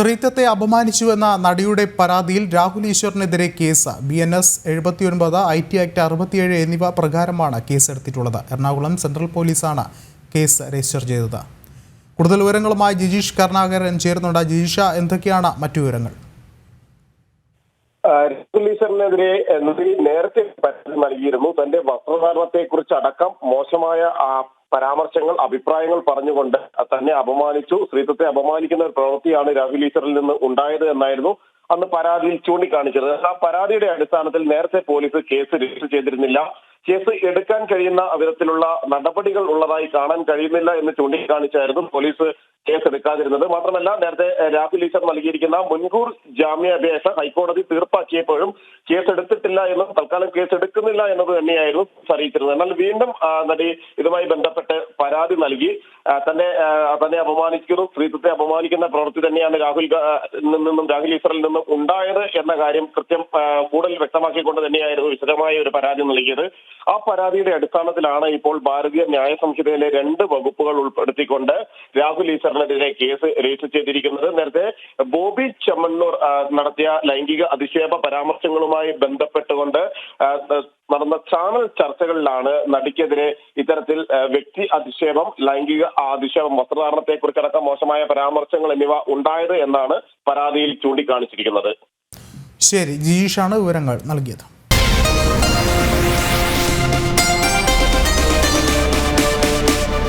സ്ത്രീത്വത്തെ അപമാനിച്ചുവെന്ന നടിയുടെ പരാതിയിൽ രാഹുൽ ഈശ്വറിനെതിരെ കേസ്. ബി എൻ എസ് എഴുപത്തിയൊൻപത് ഐ ടി ആക്ട് അറുപത്തിയേഴ് എന്നിവ പ്രകാരമാണ് കേസെടുത്തിട്ടുള്ളത്. എറണാകുളം സെൻട്രൽ പോലീസാണ് കേസ് രജിസ്റ്റർ ചെയ്തത്. കൂടുതൽ വിവരങ്ങളുമായി ജിജീഷ് കരുണാകരൻ ചേരുന്നുണ്ട്. ജിജീഷ എന്തൊക്കെയാണ് മറ്റു വിവരങ്ങൾ? നടി നേരത്തെ പരാതി നൽകിയിരുന്നു. തന്റെ വസ്ത്രധാരണത്തെ കുറിച്ച് അടക്കം മോശമായ പരാമർശങ്ങൾ അഭിപ്രായങ്ങൾ പറഞ്ഞുകൊണ്ട് തന്നെ അപമാനിച്ചു. സ്ത്രീത്വത്തെ അപമാനിക്കുന്ന ഒരു പ്രവൃത്തിയാണ് രാഹുൽ ഈശ്വറിൽ നിന്ന് ഉണ്ടായത് എന്നായിരുന്നു അന്ന് പരാതിയിൽ ചൂണ്ടിക്കാണിച്ചത്. ആ പരാതിയുടെ അടിസ്ഥാനത്തിൽ നേരത്തെ പോലീസ് കേസ് രജിസ്റ്റർ ചെയ്തിരുന്നില്ല. കേസ് എടുക്കാൻ കഴിയുന്ന വിധത്തിലുള്ള നടപടികൾ ഉള്ളതായി കാണാൻ കഴിയുന്നില്ല എന്ന് ചൂണ്ടിക്കാണിച്ചായിരുന്നു പോലീസ് കേസ് എടുക്കാതിരുന്നത് മാത്രമല്ല നേരത്തെ രാഹുൽ ഈശ്വർ നൽകിയിരിക്കുന്ന മുൻകൂർ ജാമ്യാപേക്ഷ ഹൈക്കോടതി തീർപ്പാക്കിയപ്പോഴും കേസ് എടുത്തിട്ടില്ല എന്നും തൽക്കാലം കേസ് എടുക്കുന്നില്ല എന്നത് തന്നെയായിരുന്നു അറിയിച്ചിരുന്നത്. എന്നാൽ വീണ്ടും നടി ഇതുമായി ബന്ധപ്പെട്ട് പരാതി നൽകി. തന്നെ തന്നെ അപമാനിക്കുന്നു. സ്ത്രീത്വത്തെ അപമാനിക്കുന്ന പ്രവൃത്തി തന്നെയാണ് രാഹുൽ നിന്നും രാഹുൽ ഈശ്വറിൽ നിന്നും ഉണ്ടായത് എന്ന കാര്യം കൃത്യം കൂടുതൽ വ്യക്തമാക്കിക്കൊണ്ട് തന്നെയായിരുന്നു വിശദമായ ഒരു പരാതി നൽകിയത്. ആ പരാതിയുടെ അടിസ്ഥാനത്തിലാണ് ഇപ്പോൾ ഭാരതീയ ന്യായ സംഹിതയിലെ രണ്ട് വകുപ്പുകൾ ഉൾപ്പെടുത്തിക്കൊണ്ട് രാഹുൽ ഈശ്വറിനെതിരെ കേസ് രജിസ്റ്റർ ചെയ്തിരിക്കുന്നത്. നേരത്തെ ബോബി ചെമ്മണ്ണൂർ നടത്തിയ ലൈംഗിക അധിക്ഷേപ പരാമർശങ്ങളുമായി ബന്ധപ്പെട്ടുകൊണ്ട് നടന്ന ചാനൽ ചർച്ചകളിലാണ് നടിക്കെതിരെ ഇത്തരത്തിൽ വ്യക്തി അധിക്ഷേപം ലൈംഗിക അധിക്ഷേപം വസ്ത്രധാരണത്തെ കുറിച്ചടക്കം മോശമായ പരാമർശങ്ങൾ എന്നിവ ഉണ്ടായത് എന്നാണ് പരാതിയിൽ ചൂണ്ടിക്കാണിച്ചിരിക്കുന്നത്. ശരി ജിജീഷാണ് വിവരങ്ങൾ നൽകിയത്.